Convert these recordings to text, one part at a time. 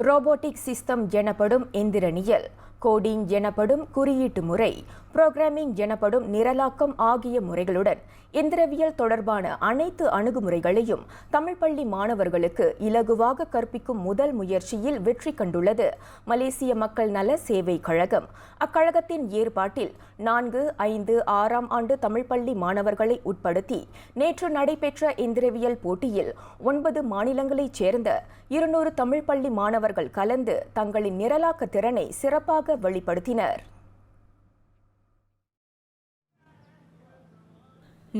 Robotic system எனப்படும் எந்திரனியல் coding எனப்படும் குறியீட்டு முறை புரோகிராமிங் எனப்படும் நிரலாக்கம் ஆகிய முறைகளுடன் எந்திரவியல் தொடர்பான அனைத்து அணுகுமுறைகளையும் தமிழ் பள்ளி மாணவர்களுக்கு இலகுவாக கற்பிக்கும் முதல் முயற்சியில் வெற்றி கண்டுள்ளது மலேசிய மக்கள் நல சேவை கழகம் அக்கழகத்தின் ஏற்பாட்டில் நான்கு ஐந்து ஆறாம் ஆண்டு தமிழ் பள்ளி மாணவர்களை உட்படுத்தி நேற்று நடைபெற்ற எந்திரவியல் போட்டியில் ஒன்பது மாநிலங்களைச் சேர்ந்த இருநூறு தமிழ் பள்ளி மாணவர்கள் கலந்து தங்களின் நிரலாக்க திறனை சிறப்பாக வெளிப்படுத்தினர்.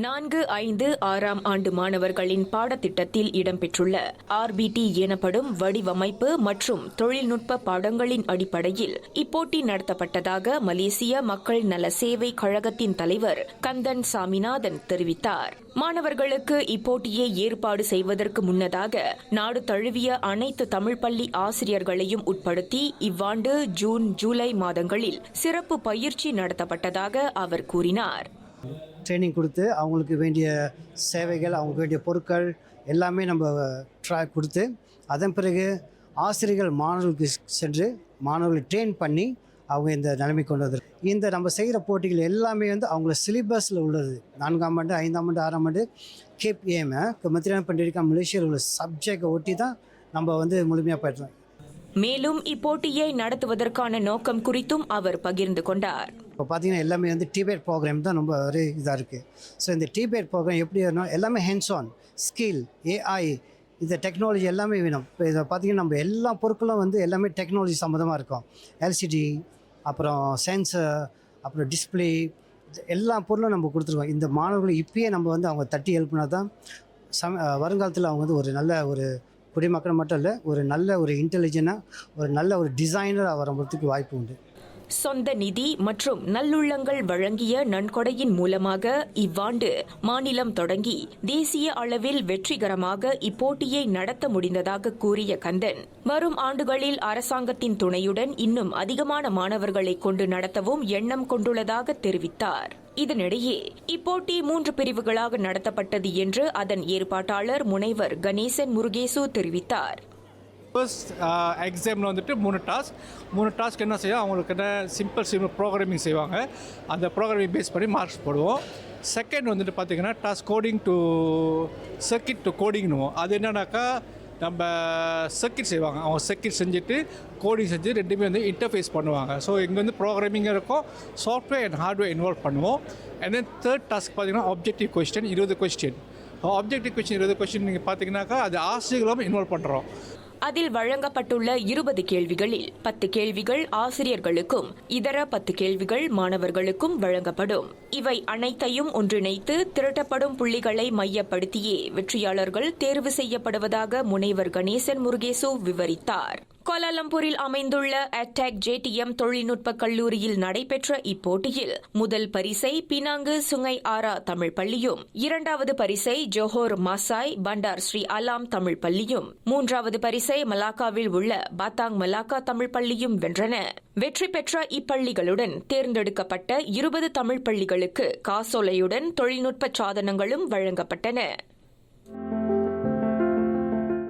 நான்கு ஐந்து ஆறாம் ஆண்டு மாணவர்களின் பாடத்திட்டத்தில் இடம்பெற்றுள்ள ஆர்பிடி எனப்படும் வடிவமைப்பு மற்றும் தொழில்நுட்ப பாடங்களின் அடிப்படையில் இப்போட்டி நடத்தப்பட்டதாக மலேசிய மக்கள் நல சேவை கழகத்தின் தலைவர் கந்தன் சாமிநாதன் தெரிவித்தார். மாணவர்களுக்கு இப்போட்டியை ஏற்பாடு செய்வதற்கு முன்னதாக நாடு தழுவிய அனைத்து தமிழ் பள்ளி ஆசிரியர்களையும் உட்படுத்தி இவ்வாண்டு ஜூன் ஜூலை மாதங்களில் சிறப்பு பயிற்சி நடத்தப்பட்டதாக அவர் கூறினார். ட்ரைனிங் கொடுத்து அவங்களுக்கு வேண்டிய சேவைகள் அவங்களுக்கு வேண்டிய பொருட்கள் எல்லாமே நம்ம ட்ரா கொடுத்து அதன் பிறகு ஆசிரியர்கள் மாணவர்களுக்கு சென்று மாணவர்களை ட்ரெயின் பண்ணி அவங்க இந்த நிலைமை கொண்டு வந்து இந்த நம்ம செய்கிற போட்டிகள் எல்லாமே வந்து அவங்கள சிலிபஸில் உள்ளது. நான்காம் ஆண்டு ஐந்தாம் ஆண்டு ஆறாம் ஆண்டு கேப் ஏம மத்தியான பண்டிகை மலேசியாவில் உள்ள சப்ஜெக்டை ஒட்டி தான் நம்ம வந்து முழுமையாக பயிற்றோம் மேலும் இப்போட்டியை நடத்துவதற்கான நோக்கம் குறித்தும் அவர் பகிர்ந்து கொண்டார். இப்போ பார்த்தீங்கன்னா எல்லாமே வந்து டிபேட் ப்ரோக்ராம் தான் ரொம்ப ஒரு இதாக இருக்குது ஸோ இந்த டிபேட் ப்ரோக்ராம் எப்படி வேணும் எல்லாமே ஹேண்ட்ஸ் ஆன் ஸ்கில் ஏஐ இந்த டெக்னாலஜி எல்லாமே வேணும். இப்போ இதை பார்த்திங்கன்னா நம்ம எல்லா பொருட்களும் வந்து எல்லாமே டெக்னாலஜி சம்மந்தமாக இருக்கும். எல்சிடி அப்புறம் சென்சர் அப்புறம் டிஸ்பிளே எல்லா பொருளும் நம்ம கொடுத்துருக்கோம். இந்த மாணவர்கள் இப்பயே நம்ம வந்து அவங்க தட்டி எழுப்புனா தான் சம வருங்காலத்தில் அவங்க வந்து ஒரு நல்ல ஒரு குடிமக்கள் மட்டும் இல்லை ஒரு நல்ல ஒரு இன்டெலிஜென்ட்டாக ஒரு நல்ல ஒரு டிசைனராக வரதுக்கு வாய்ப்பு உண்டு. சொந்த நிதி மற்றும் நல்லுள்ளங்கள் வழங்கிய நன்கொடையின் மூலமாக இவ்வாண்டு மாநிலம் தொடங்கி தேசிய அளவில் வெற்றிகரமாக இப்போட்டியை நடத்த முடிந்ததாக கூறிய கந்தன் வரும் ஆண்டுகளில் அரசாங்கத்தின் துணையுடன் இன்னும் அதிகமான மாணவர்களை கொண்டு நடத்தவும் எண்ணம் கொண்டுள்ளதாக தெரிவித்தார். இதனிடையே இப்போட்டி மூன்று பிரிவுகளாக நடத்தப்பட்டது என்று அதன் ஏற்பாட்டாளர் முனைவர் கணேசன் முருகேசு தெரிவித்தார். ஃபர்ஸ்ட் எக்ஸாமில் uh, வந்துட்டு மூணு டாஸ்க் மூணு டாஸ்க் என்ன செய்யும்? அவங்களுக்கு என்ன சிம்பிள் சிம்பிள் ப்ரோக்ராமிங் செய்வாங்க. அந்த ப்ரோக்ராமிங் பேஸ் பண்ணி மார்க்ஸ் போடுவோம். செகண்ட் வந்துட்டு பார்த்தீங்கன்னா task coding to circuit to கோடிங்னுவோம் அது என்னன்னாக்கா நம்ம சர்க்கிட் செய்வாங்க. அவங்க சர்க்கிட் செஞ்சுட்டு கோடிங் செஞ்சு ரெண்டுமே வந்து இன்டர்ஃபேஸ் பண்ணுவாங்க. ஸோ இங்கே வந்து ப்ரோக்ராமிங் இருக்கும். சாஃப்ட்வேர் அண்ட் ஹார்ட்வேர் இன்வால்வ் பண்ணுவோம். அண்ட் தென் தேர்ட் டாஸ்க் பார்த்தீங்கன்னா ஆப்ஜெக்டிவ் கொஸ்டின் இருபது கொஸ்டின் ஆப்ஜெக்டிவ் கொஸ்டின் இருபது கொஸ்டின் நீங்கள் பார்த்தீங்கன்னாக்கா அது ஆசிரியர்களும் இன்வால்வ் பண்ணுறோம் அதில் வழங்கப்பட்டுள்ள இருபது கேள்விகளில் பத்து கேள்விகள் ஆசிரியர்களுக்கும் இதர பத்து கேள்விகள் மாணவர்களுக்கும் வழங்கப்படும். இவை அனைத்தையும் ஒன்றிணைத்து திரட்டப்படும் புள்ளிகளை மையப்படுத்தியே வெற்றியாளர்கள் தேர்வு செய்யப்படுவதாக முனைவர் கணேசன் முருகேசு விவரித்தார். கோலாலம்பூரில் அமைந்துள்ள அட்டாக் ஜேடிஎம் தொழில்நுட்ப கல்லூரியில் நடைபெற்ற இப்போட்டியில் முதல் பரிசை பினாங்கு சுங்கை ஆரா தமிழ் பள்ளியும் இரண்டாவது பரிசை Johor Masai Bandar Sri Alam Tamil பள்ளியும் மூன்றாவது பரிசை மலாக்காவில் உள்ள பாத்தாங் மலாக்கா தமிழ் பள்ளியும் வென்றன. வெற்றி பெற்ற இப்பள்ளிகளுடன் தேர்ந்தெடுக்கப்பட்ட இருபது தமிழ் பள்ளிகளுக்கு காசோலையுடன் தொழில்நுட்ப சாதனங்களும் வழங்கப்பட்டன.